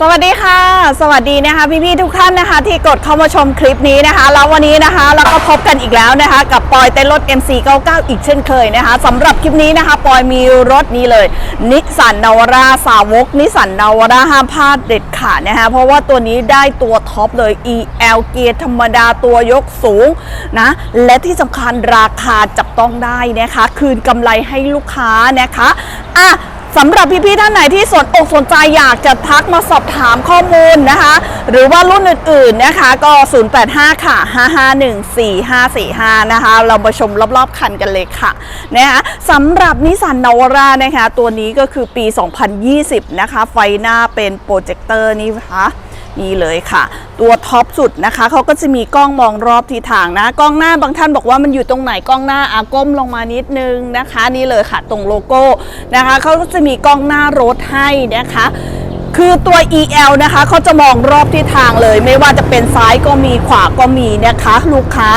สวัสดีค่ะ สวัสดีนะคะพี่ๆทุกท่านนะคะที่กดเข้ามาชมคลิปนี้นะคะ แล้ววันนี้นะคะเราก็พบกันอีกแล้วนะคะ กับปอยเต้นรถ MC99 อีกเช่นเคยนะคะสำหรับคลิปนี้นะคะปอยมีรถนี้เลยนิสสันนาวราสาวกนิสสันนาวราห้ามพลาดเด็ดขาดนะคะเพราะว่าตัวนี้ได้ตัวท็อปเลย EL เกียร์ธรรมดาตัวยกสูงนะและที่สำคัญราคาจับต้องได้นะคะ คืนกำไรให้ลูกค้านะคะอะ สำหรับพี่ๆท่านไหนที่สนอกสนใจอยากจะทักมาสอบถามข้อมูลนะคะ หรือว่ารุ่นอื่นๆนะคะก็ 085 ค่ะ 5514545 นะคะ เรามาชมรอบๆคันกันเลยค่ะนะคะสำหรับนิสสันนาวรานะคะ ตัวนี้ก็คือปี 2020 นะคะ ไฟหน้าเป็นโปรเจคเตอร์นี่นะคะ นี่เลยค่ะ ตัวท็อปสุดนะคะเขาก็จะมีกล้องมองรอบทิศทางนะกล้องหน้าบางท่านบอกว่ามันอยู่ตรงไหนกล้องหน้าอาก้มลงมานิดนึงนะคะ นี่เลยค่ะ ตรงโลโก้นะคะเขาก็จะมีกล้องหน้ารถให้นะคะคือตัว EL นะคะเขาจะมองรอบทิศทางเลย ไม่ว่าจะเป็นซ้ายก็มีขวาก็มีนะคะ ลูกค้า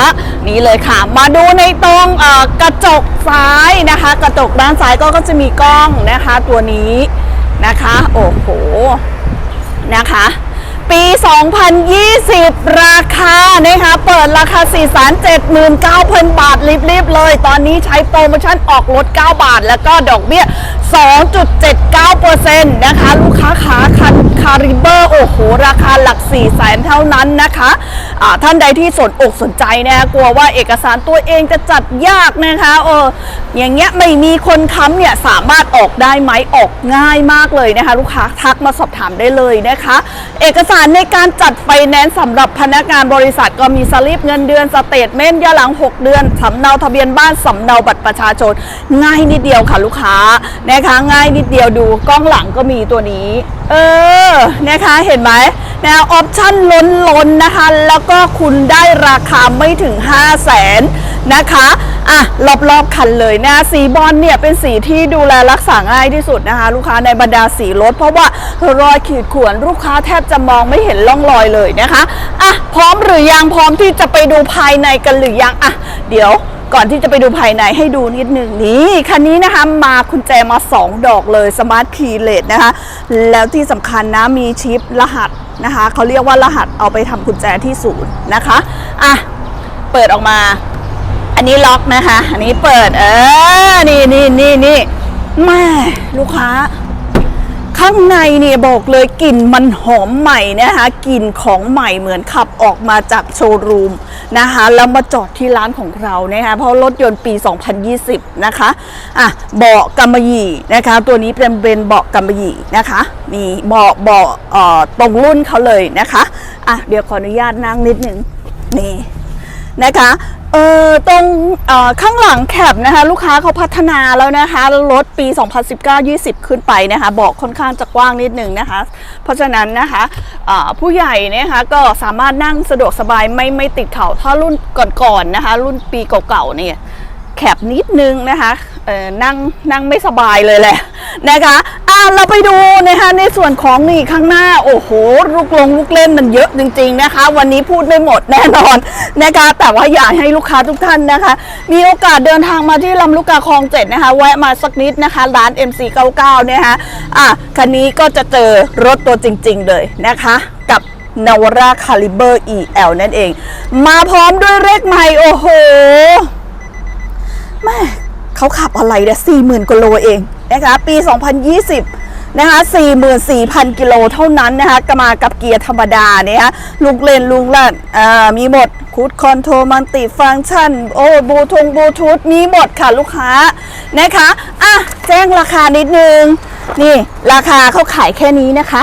นี่เลยค่ะ มาดูในตรงกระจกซ้ายนะคะ กระจกด้านซ้ายก็ก็จะมีกล้องนะคะ ตัวนี้นะคะ โอ้โหนะคะ ปี 2020 ราคานะคะเปิดราคา 479,000 บาท รีบๆ เลย ตอนนี้ใช้โปรโมชั่นออกลด 9 บาท แล้วก็ดอกเบี้ย 2.79%นะคะ ลูกค้าขาคันคาริเบอร์ โอ้โห ราคาหลัก4แสนเท่านั้นนะคะท่านใดที่สนอกสนใจนะคะกลัวว่าเอกสารตัวเองจะจัดยากนะคะเอออย่างเงี้ยไม่มีคนค้ำเนี่ยสามารถออกได้ไหมออกง่ายมากเลยนะคะ ลูกค้าทักมาสอบถามได้เลยนะคะ เอกสารในการจัดไฟแนนซ์สำหรับพนักงานบริษัทก็มีสลิปเงินเดือนสเตทเมนต์ย้อนหลัง 6 เดือนสำเนาทะเบียนบ้านสำเนาบัตรประชาชน ง่ายนิดเดียวค่ะลูกค้านะคะง่ายนิดเดียวดูกล้องหลังก็มีตัวนี้ เออนะคะเห็นไหมนะออปชั่นล้นลนนะคะ แล้วก็คุณได้ราคาไม่ถึง 5 0 0แสน นะคะอะรอบๆคันเลยนะสีบอลเนี่ยเป็นสีที่ดูแลรักษาง่ายที่สุดนะคะ ลูกค้าในบรรดาสีรถ เพราะว่ารอยขีดข่วนลูกค้าแทบจะมองไม่เห็นร่องรอยเลยนะคะอะพร้อมหรือยังพร้อมที่จะไปดูภายในกันหรือยังอะเดี๋ยวก่อนที่จะไปดูภายในให้ดูนิดหนึ่งนี่คันนี้นะคะมาคุณแจมา 2 ดอกเลยสมาร์ทคีย์เลสนะคะ แล้วที่สำคัญนะมีชิปรหัสนะคะเขาเรียกว่ารหัสเอาไปทำกุญแจที่ศูนย์นะคะอะเปิดออกมา อันนี้ล็อกนะคะ อันนี้เปิด เออ นี่นี่นี่นี่แม่ลูกค้า ข้างในเนี่ยบอกเลยกลิ่นมันหอมใหม่นะคะกลิ่นของใหม่เหมือนขับออกมาจากโชว์รูมนะคะแล้วมาจอดที่ร้านของเรานะคะเพราะรถยนต์ปี 2020 นะคะอะเบาะกำมะหยี่นะคะ ตัวนี้เป็นเป็นเบาะกำมะหยี่นะคะนี่เบาะเบาะเอ่อตรงรุ่นเขาเลยนะคะอะเดี๋ยวขออนุญาตนั่งนิดนึงนี่นะคะ เออตรงเอ่อข้างหลังแคบนะคะลูกค้าเขาพัฒนาแล้วนะคะรถปี 2019-20 ขึ้นไปนะคะบอกค่อนข้างจะกว้างนิดหนึ่งนะคะ เพราะฉะนั้นนะคะเอ่อผู้ใหญ่นะคะก็สามารถนั่งสะดวกสบายไม่ไม่ติดเข่าถ้ารุ่นก่อนๆนะคะ รุ่นปีเก่าๆเนี่ยแคบนิดนึงนะคะเออนั่งนั่งไม่สบายเลยแหละนะคะ เราไปดูนะคะในส่วนของนี่ข้างหน้า โอ้โหลูกลงลูกเล่นมันเยอะจริง ๆนะคะ วันนี้พูดไม่หมดแน่นอนนะคะแต่ว่าอยากให้ลูกค้าทุกท่านนะคะ มีโอกาสเดินทางมาที่ลำลูกกาคลองเจ็ดนะคะแวะมาสักนิดนะคะร้าน MC99 เนี่ยนะคะอะคันนี้ก็จะเจอรถตัวจริง ๆ เลยนะคะกับนาวราคาลิเบอร์ EL นั่นเอง มาพร้อมด้วยเลขใหม่ โอ้โหแม่ เขาขับอะไรเนี่ยสี่หมื่นกิโลเองนะคะปี 2020 นะคะ 44,000 กิโลเท่านั้นนะคะกมากับเกียร์ธรรมดาเนี่ยฮะลูกเล่นลุงลั่นอ่ามีหมดคูดคอนโทรมันติฟังก์ชัน โอ้บูทงบูทูธมีหมดค่ะลูกค้านะคะอะแจ้งราคานิดนึงนี่ราคาเขาขายแค่นี้นะคะ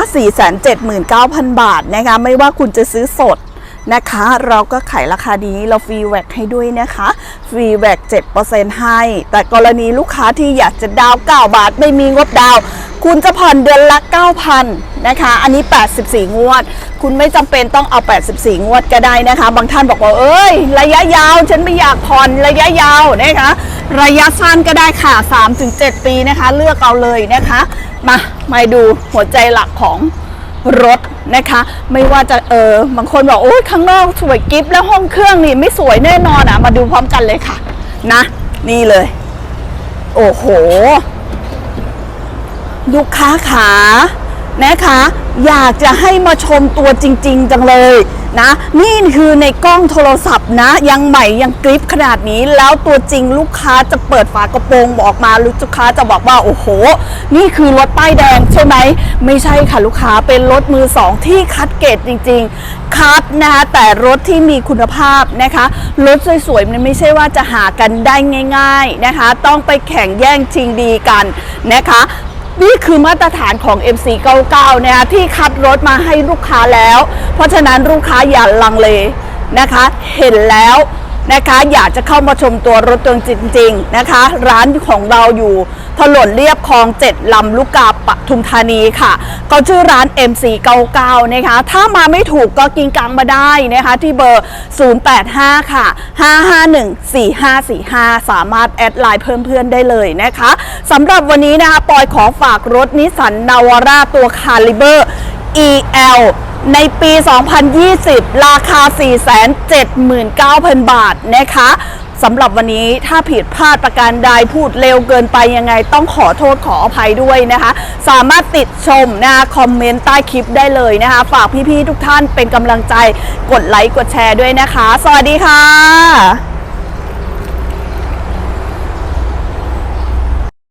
479,000 บาทนะคะ ไม่ว่าคุณจะซื้อสด นะคะ เราก็ขายราคาดีเราฟรีแวกให้ด้วยนะคะ ฟรีแวก7%ให้ แต่กรณีลูกค้าที่อยากจะดาว 9 บาทไม่มีงบดาว คุณจะผ่อนเดือนละ 9,000 นะคะ อันนี้ 84 งวด คุณไม่จำเป็นต้องเอา 84 งวดก็ได้นะคะ บางท่านบอกว่า เอ้ย ระยะยาว ฉันไม่อยากผ่อนระยะยาวนะคะ ระยะสั้นก็ได้ค่ะ 3-7 ปีนะคะ เลือกเอาเลยนะคะ มา มาดูหัวใจหลักของ รถนะคะ ไม่ว่าจะเออบางคนบอกโอ้ยข้างนอกสวยกิฟแล้วห้องเครื่องนี่ไม่สวยแน่นอนอะ มาดูพร้อมกันเลยค่ะ นะ นี่เลย โอ้โห ลูกค้าขานะคะ อยากจะให้มาชมตัวจริง ๆ จังเลย นะ นี่คือในกล้องโทรศัพท์นะ ยังใหม่ยังกริปขนาดนี้ แล้วตัวจริงลูกค้าจะเปิดฝากระโปรงออกมาลูกค้าจะบอกว่าโอ้โห นี่คือรถป้ายแดงใช่ไหม ไม่ใช่ค่ะลูกค้าเป็นรถมือสองที่คัดเกรดจริง ๆ คัดนะคะแต่รถที่มีคุณภาพนะคะ รถสวยๆมันไม่ใช่ว่าจะหากันได้ง่าย ๆนะคะ ต้องไปแข่งแย่งชิงดีกันนะคะ นี่คือมาตรฐานของ MC99 เนี่ยที่คัดรถมาให้ลูกค้าแล้ว เพราะฉะนั้นลูกค้าอย่าลังเลนะคะ เห็นแล้ว นะคะ อยากจะเข้ามาชมตัวรถตัวจริง ๆนะคะ ร้านของเราอยู่ถนนเรียบคลองเจ็ดลำลูกกาปทุมธานีค่ะ ก็ชื่อร้าน MC99 นะคะ ถ้ามาไม่ถูกก็กินกลางมาได้นะคะ ที่เบอร์ 085 ค่ะ 5514545 สามารถแอดไลน์เพิ่มเพื่อนได้เลยนะคะสำหรับวันนี้นะคะปอยขอฝากรถนิสสันนาวาร่าตัวคาลิเบอร์ EL ในปี 2020 ราคา 479,000 บาทนะคะสำหรับวันนี้ถ้าผิดพลาดประการใดพูดเร็วเกินไปยังไงต้องขอโทษขออภัยด้วยนะคะ สามารถติดชมนะคะคอมเมนต์ใต้คลิปได้เลยนะคะ ฝากพี่ๆทุกท่านเป็นกำลังใจกดไลค์กดแชร์ด้วยนะคะ สวัสดีค่ะ